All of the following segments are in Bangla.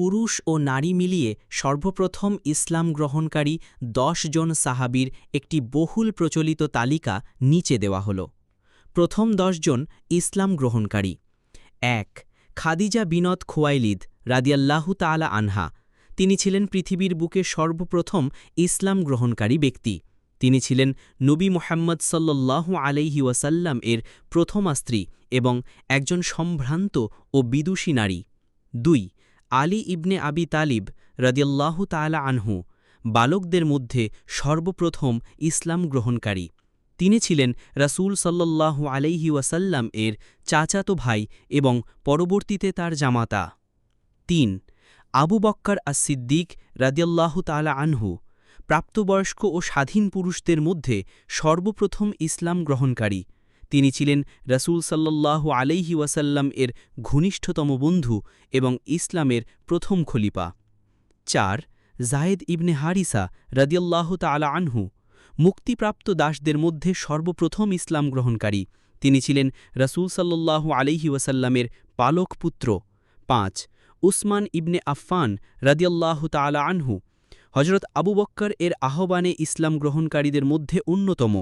পুরুষ ও নারী মিলিয়ে সর্বপ্রথম ইসলাম গ্রহণকারী দশ জন সাহাবির একটি বহুল প্রচলিত তালিকা নিচে দেওয়া হল। প্রথম জন ইসলাম গ্রহণকারী। এক, খাদিজা বিনত খোয়াইলিদ রাদিয়াল্লাহু তালা আনহা। তিনি ছিলেন পৃথিবীর বুকে সর্বপ্রথম ইসলাম গ্রহণকারী ব্যক্তি। তিনি ছিলেন নবী মোহাম্মদ সাল্লাল্লাহু আলাইহি ওয়াসাল্লাম এর প্রথমা স্ত্রী এবং একজন সম্ভ্রান্ত ও বিদুষী নারী। দুই আলী ইবনে আবি তালিব রদিয়াল্লাহু তালা আনহু, বালকদের মধ্যে সর্বপ্রথম ইসলাম গ্রহণকারী। তিনি ছিলেন রাসূল সাল্লাল্লাহু আলাইহি ওয়াসাল্লাম এর চাচাতো ভাই এবং পরবর্তীতে তার জামাতা। তিন, আবু বক্কর আস-সিদ্দিক রাদিয়াল্লাহু তালা আনহু, প্রাপ্তবয়স্ক ও স্বাধীন পুরুষদের মধ্যে সর্বপ্রথম ইসলাম গ্রহণকারী। তিনি ছিলেন রসুল সাল্লাল্লাহু আলাইহি ওয়াসাল্লাম এর ঘনিষ্ঠতম বন্ধু এবং ইসলামের প্রথম খলিপা চার, জায়েদ ইবনে হারিসা রদিয়াল্লাহ তালা আনহু, মুক্তিপ্রাপ্ত দাসদের মধ্যে সর্বপ্রথম ইসলাম গ্রহণকারী। তিনি ছিলেন রসুল সাল্লাল্লাহু আলাইহি ওয়াসাল্লামের পালক পুত্র। পাঁচ, উসমান ইবনে আফফান রদিয়াল্লাহ তালা আনহু হজরত আবু বক্কর এর আহ্বানে ইসলাম গ্রহণকারীদের মধ্যে অন্যতম।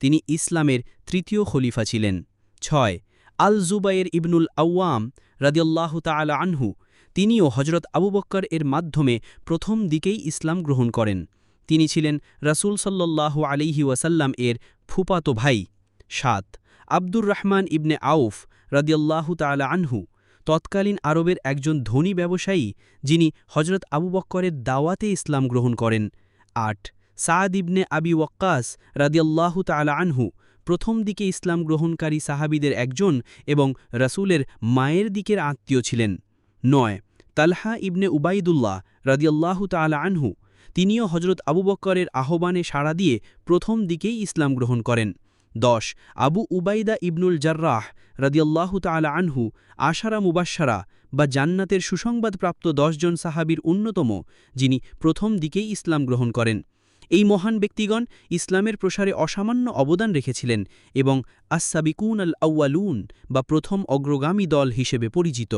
তিনি ইসলামের তৃতীয় খলিফা ছিলেন। ছয় আল জুবাইর ইবনুল আউয়াম রাদিয়াল্লাহ তালা আনহু, তিনিও হজরত আবু বক্কর এর মাধ্যমে প্রথম দিকেই ইসলাম গ্রহণ করেন। তিনি ছিলেন রাসুল সাল্লাহ আলিহি ওয়াসাল্লাম এর ফুপাতো ভাই। সাত, আব্দুর রহমান ইবনে আউফ রাদিয়াল্লাহ তালা আনহু তৎকালীন আরবের একজন ধনী ব্যবসায়ী, যিনি হজরত আবু বক্করের দাওয়াতে ইসলাম গ্রহণ করেন। আট, সাদ ইবনে আবি ওয়াক্কাস রাদিয়াল্লাহু তালা আনহু প্রথম দিকে ইসলাম গ্রহণকারী সাহাবিদের একজন এবং রাসুলের মায়ের দিকের আত্মীয় ছিলেন। নয়, তালহা ইবনে উবাইদুল্লাহ রাদিয়াল্লাহু তালা আনহু তিনিও হজরত আবু বক্করের আহ্বানে সাড়া দিয়ে প্রথম দিকেই ইসলাম গ্রহণ করেন। দশ, আবু উবাইদা ইবনুল জার্রাহ রাদিয়াল্লাহু তালা আনহু আশারা মুবাসারা বা জান্নাতের সুসংবাদপ্রাপ্ত দশজন সাহাবির অন্যতম, যিনি প্রথম দিকেই ইসলাম গ্রহণ করেন। এই মহান ব্যক্তিগণ ইসলামের প্রসারে অসামান্য অবদান রেখেছিলেন এবং আসাবিকুন আল আউয়ালুন বা প্রথম অগ্রগামী দল হিসেবে পরিচিত।